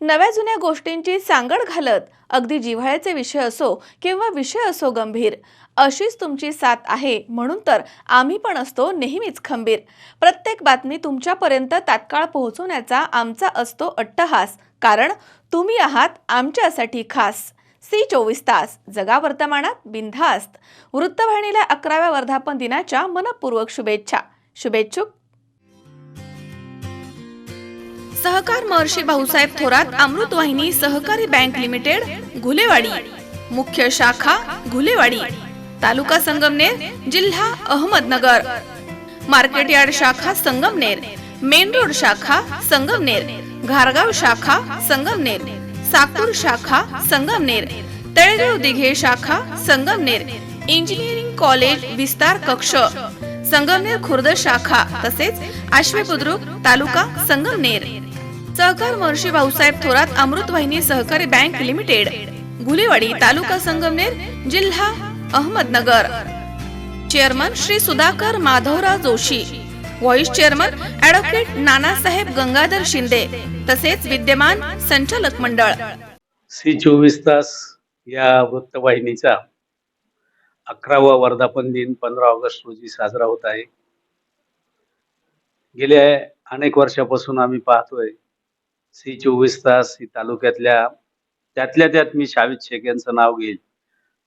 नव्या जुन्या गोष्टींची सांगड घालत अगदी जिव्हाळ्याचे विषय असो किंवा विषय असो गंभीर. अशीच तुमची साथ आहे म्हणून तर आम्ही पण असतो नेहमीच खंबीर. प्रत्येक बातमी तुमच्यापर्यंत तात्काळ पोहोचवण्याचा आमचा असतो अट्टहास. कारण तुम्ही आहात आमच्यासाठी खास. सी चोवीस तास. जगा वर्तमानात बिनधास्त. वृत्तवाहिनीला अकराव्या वर्धापन दिनाच्या मनपूर्वक शुभेच्छा. शुभेच्छुक सहकार महर्षी भाऊसाहेब थोरात अमृतवाहिनी सहकारी बँक लिमिटेड घुलेवाडी. मुख्य शाखा घुलेवाडी. तालुका संगमनेर जिल्हा अहमदनगर. मार्केट यार्ड शाखा संगमनेर. मेन रोड शाखा संगमनेर. घारगाव शाखा संगमनेर. साकूर शाखा संगमनेर. तळेगाव दिघे शाखा संगमनेर. इंजिनिअरिंग कॉलेज विस्तार कक्ष. संगमनेर खुर्द शाखा तसेच आश्वे बुद्रुक तालुका संगमनेर. सहकार महर्षी भाऊसाहेब थोरात अमृतवाहिनी सहकारी बँक लिमिटेड गुलेवाडी तालुका संगमनेर जिल्हा Ahmednagar. Chairman Shri Sudhakar Madhavrao Joshi vice chairman advocate Nanasaheb Gangadhar Shinde तसेच विद्यमान संचालक मंडळ. सी चोवीस तास या वृत्तवाहिनीचा अकरावा वर्धापन दिन पंधरा ऑगस्ट रोजी साजरा होत आहे. गेल्या अनेक वर्षापासून आम्ही पाहतोय सी चोवीस तास ही तालुक्यातल्या त्यातल्या त्यात मी शावित शेख यांचं नाव घेईल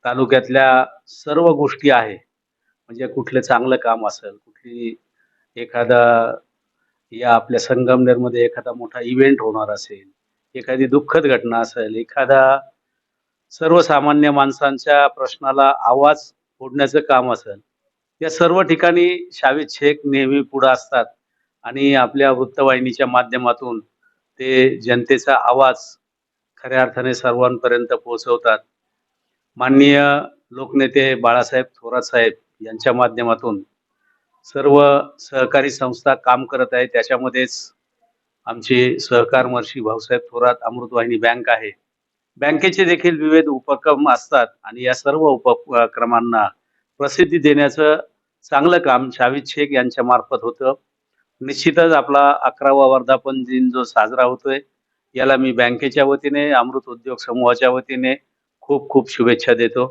तालुक्यातल्या सर्व गोष्टी आहे. म्हणजे कुठलं चांगलं काम असेल कुठली एखादा या आपल्या संगमनेरमध्ये एखादा मोठा इव्हेंट होणार असेल एखादी दुःखद घटना असेल एखादा सर्वसामान्य माणसांच्या प्रश्नाला आवाज फोडण्याचं काम असेल या सर्व ठिकाणी शाविद शेख नेहमी पुढे असतात आणि आपल्या वृत्तवाहिनीच्या माध्यमातून ते जनतेचा आवाज खऱ्या अर्थाने सर्वांपर्यंत पोहोचवतात. माननीय लोकनेते बाळासाहेब थोरात साहेब यांच्या माध्यमातून सर्व सहकारी संस्था काम करत आहे त्याच्यामध्येच आमचे सहकार महर्षी भाऊसाहेब थोरात अमृतवाहिनी बँक आहे. बँकेचे देखील विविध उपक्रम असतात आणि या सर्व उपक्रमांना प्रसिद्धी देण्याचं चांगलं काम शाविद शेख यांच्या मार्फत होतं. निश्चितच आपला अकरावा वर्धापन दिन जो साजरा होतोय याला मी बँकेच्या वतीने अमृत उद्योग समूहाच्या वतीने खूप खूप शुभेच्छा देतो.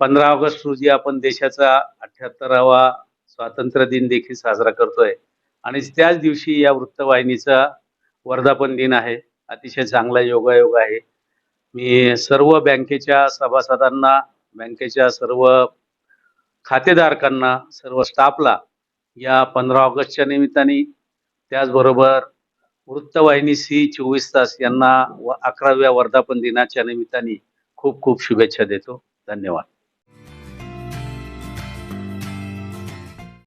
पंधरा ऑगस्ट रोजी आपण देशाचा अठ्याहत्तरावा स्वातंत्र्य दिन देखील साजरा करतोय. आणि त्याच दिवशी या वृत्तवाहिनीचा वर्धापन दिन आहे. अतिशय चांगला योगायोग आहे. मी सर्व बँकेच्या सभासदांना बँकेच्या सर्व खातेधारकांना सर्व स्टाफला या पंधरा ऑगस्टच्या निमित्ताने त्याचबरोबर वृत्तवाहिनी सी चोवीस तास यांना व अकराव्या वर्धापन दिनाच्या निमित्ताने खूप खूप शुभेच्छा देतो. धन्यवाद.